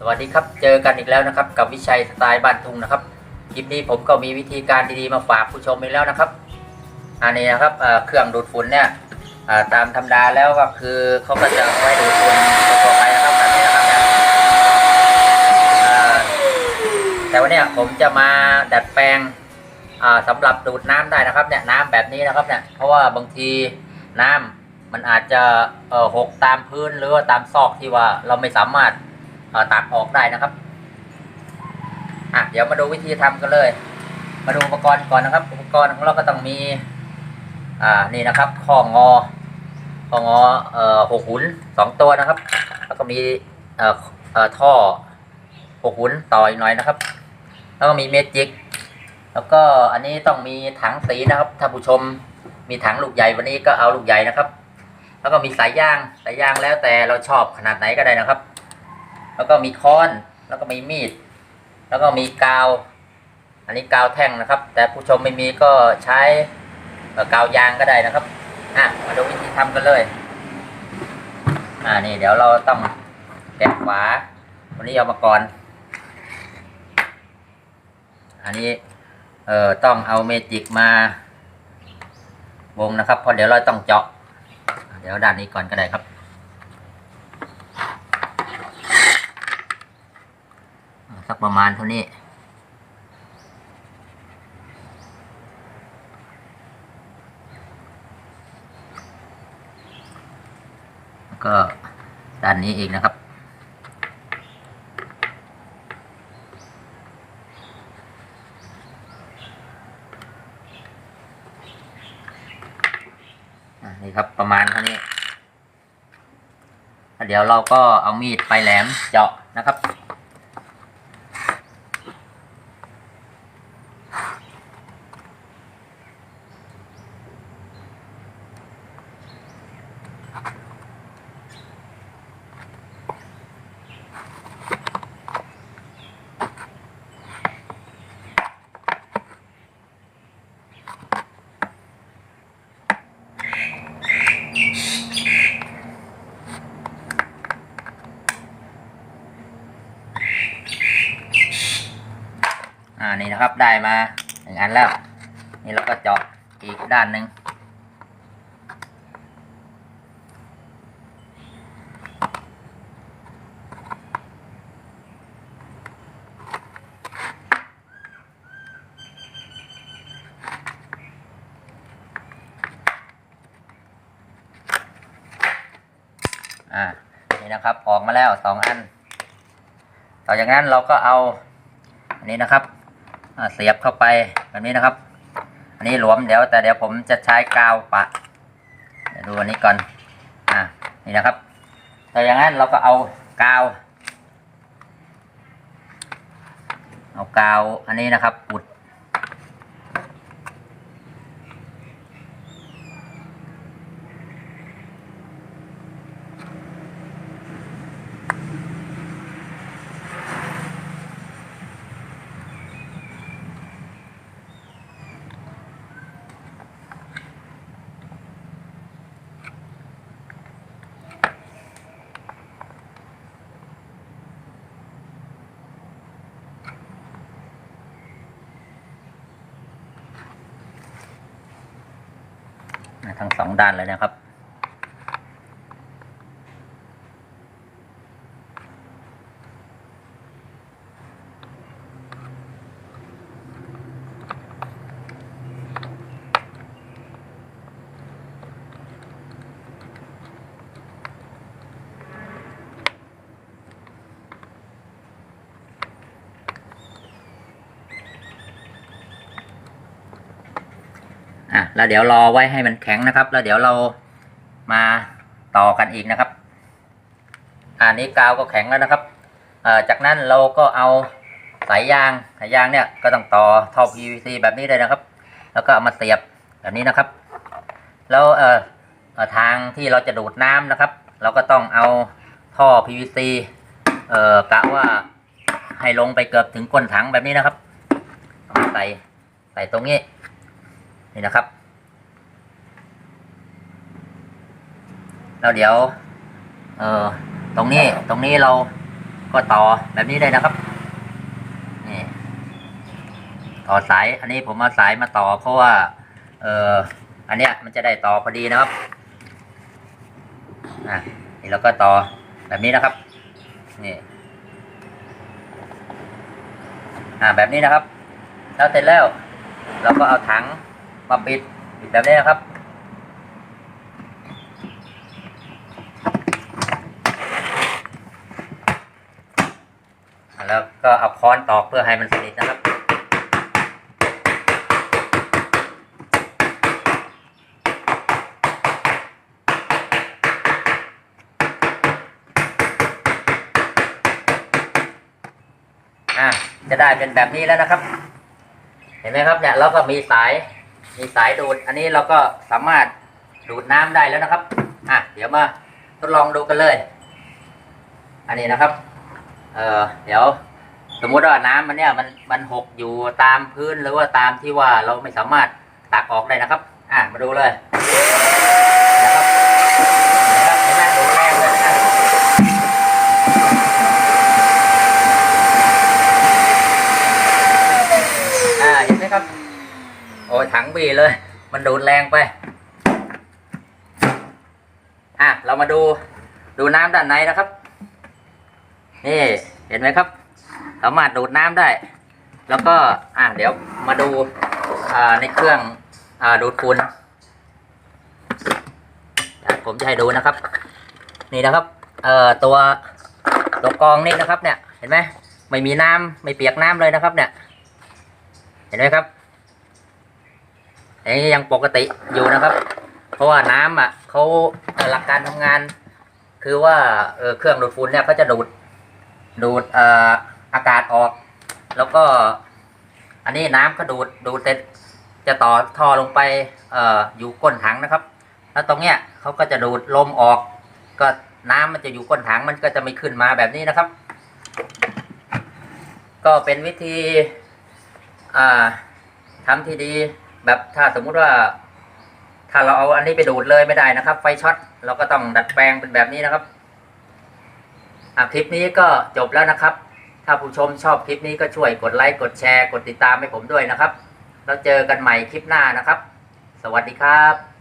สวัสดีครับ เจอกันอีกแล้วนะครับ กับวิชัยสไตล์บ้านทุ่งนะครับ คลิปนี้ผมก็มีวิธีการดีๆมาฝากผู้ชมอีกแล้วนะครับ อันนี้นะครับเครื่องดูดฝุ่นเนี่ยตามธรรมดาแล้วก็คือเขาก็จะไว้ดูดฝุ่นทั่วไปนะครับแบบนี้นะครับแต่วันนี้ผมจะมาดัดแปลงอ่าสำหรับดูดน้ำได้นะครับเนี่ยน้ำแบบนี้นะครับเนี่ยเพราะว่าบางทีน้ำมันอาจจะหกตามพื้นหรือว่าตามซอกที่ว่าเราไม่สามารถ ตัดออกได้นะครับอะเดี๋ยวมาดูวิธีทำกันเลย มาดูอุปกรณ์ก่อนนะครับ อุปกรณ์ของเราก็ต้องมีอ่านี่นะครับข้องอข้องอเอ่อหกหุนสองตัวนะครับ แล้วก็มีเอ่อเอ่อท่อหกหุนต่ออีกหน่อยนะครับ แล้วก็มีเมจิกแล้วก็อันนี้ต้องมีถังสีนะครับถ้าผู้ชมมีถังลูกใหญ่วันนี้ก็เอาลูกใหญ่นะครับ แล้วก็มีสายยางสายยางแล้วแต่เราชอบขนาดไหนก็ได้นะครับ แล้วก็มีค้อน แล้วก็มีมีด แล้วก็มีกาว อันนี้กาวแท่งนะครับ แต่ผู้ชมไม่มีก็ใช้กาวยางก็ได้นะครับ อะ มาดูวิธีทำกันเลย อ่า นี่เดี๋ยวเราต้องแกะฝาวันนี้เอามาก่อน อันนี้ เอ่อ ต้องเอาเมจิกมาวงนะครับ เพราะเดี๋ยวเราต้องเจาะ เดี๋ยวด้านนี้ก่อนก็ได้ครับ สักประมาณเท่านี้ แล้วก็ด้านนี้อีกนะครับนี่ครับประมาณเท่านี้แล้วเดี๋ยวเราก็เอามีดไปแหลมเจาะนะครับ อ่า นะครับ ได้มาหนึ่งอันแล้ว นี่เราก็เจาะอีกด้านหนึ่งอ่านี่นะครับออกมาแล้วสองอัน ต่อจากนั้นเราก็เอาอันนี้นะครับ เสียบเข้าไปแบบนี้นะครับ อันนี้หลวมเดี๋ยวแต่เดี๋ยวผมจะใช้กาวปะเดี๋ยวดูอันนี้ก่อนอ่านี่นะครับแต่อย่างนั้นเราก็เอากาว เอากาวอันนี้นะครับอุด ทั้งสองด้านเลยนะครับ แล้วเดี๋ยวรอไว้ให้มันแข็งนะครับ แล้วเดี๋ยวเรามาต่อกันอีกนะครับ อันนี้กาวก็แข็งแล้วนะครับจากนั้นเราก็เอาสายยางสายยางเนี่ยก็ต้องต่อท่อ PVC แบบนี้เลยนะครับ แล้วก็เอามาเสียบแบบนี้นะครับ แล้วเอ่อทางที่เราจะดูดน้ำนะครับ เราก็ต้องเอาท่อ PVC เอ่อกะว่าให้ลงไปเกือบถึงก้นถังแบบนี้นะครับใส่ใส่ตรงนี้นี่นะครับ แล้วเดี๋ยว เออตรงนี้ตรงนี้เราก็ต่อแบบนี้เลยนะครับ นี่ ต่อสาย อันนี้ผมเอาสายมาต่อ เพราะว่า เอออันเนี้ยมันจะได้ต่อพอดีนะครับอะนี่เราก็ต่อแบบนี้นะครับ นี่ อ่าแบบนี้นะครับ แล้วเสร็จแล้ว เราก็เอาถังมาปิดปิดแบบนี้นะครับ แล้ว ก็เอาค้อนตอกเพื่อให้มันสนิทนะครับ อะจะได้เป็นแบบนี้แล้วนะครับ เห็นไหมครับเนี่ยเราก็มีสายมีสายดูด อันนี้เราก็สามารถดูดน้ำได้แล้วนะครับ อะ เดี๋ยวมาทดลองดูกันเลย อันนี้นะครับ เออเดี๋ยว สมมุติว่าน้ำมันเนี่ยมันมันหกอยู่ตามพื้นหรือว่าตามที่ว่าเราไม่สามารถตักออกได้นะครับ อะมาดูเลยนะครับนะครับเห็นไหมดูแรงเลยนะอ่าเห็นไหมครับ โอ้ยถังบีเลย มันดูดแรงไป อะเรามาดูดูน้ำด้านในนะครับ นี่เห็นไหมครับ สามารถดูดน้ำได้ แล้วก็อะเดี๋ยวมาดูอ่าในเครื่องอ่าดูดฝุ่นผมจะให้ดูนะครับ นี่นะครับเอ่อตัวตัวกรองนี่นะครับเนี่ยเห็นไหมไม่มีน้ำไม่เปียกน้ำเลยนะครับ เนี่ย เห็นไหมครับอันนี้ยังปกติอยู่นะครับ เพราะว่าน้ำอะเขาหลักการทำงาน คือว่าเเครื่องดูดฝุ่นเนี่ยเขาจะดูดดูดเอ่อ อากาศออก แล้วก็ อันนี้น้ำก็ดูดดูดเสร็จจะต่อท่อลงไปเอ่ออยู่ก้นถังนะครับ แล้วตรงเนี้ยเขาก็จะดูดลมออก ก็น้ำมันจะอยู่ก้นถังมันก็จะไม่ขึ้นมาแบบนี้นะครับ ก็เป็นวิธีอ่าทำที่ดีแบบถ้าสมมุติว่า ถ้าเราเอาอันนี้ไปดูดเลยไม่ได้นะครับ ไฟช็อตเราก็ต้องดัดแปลงเป็นแบบนี้นะครับคลิปนี้ก็จบแล้วนะครับ ถ้าผู้ชมชอบคลิปนี้ก็ช่วยกดไลค์กดแชร์ กดติดตามให้ผมด้วยนะครับ แล้วเจอกันใหม่คลิปหน้านะครับ สวัสดีครับ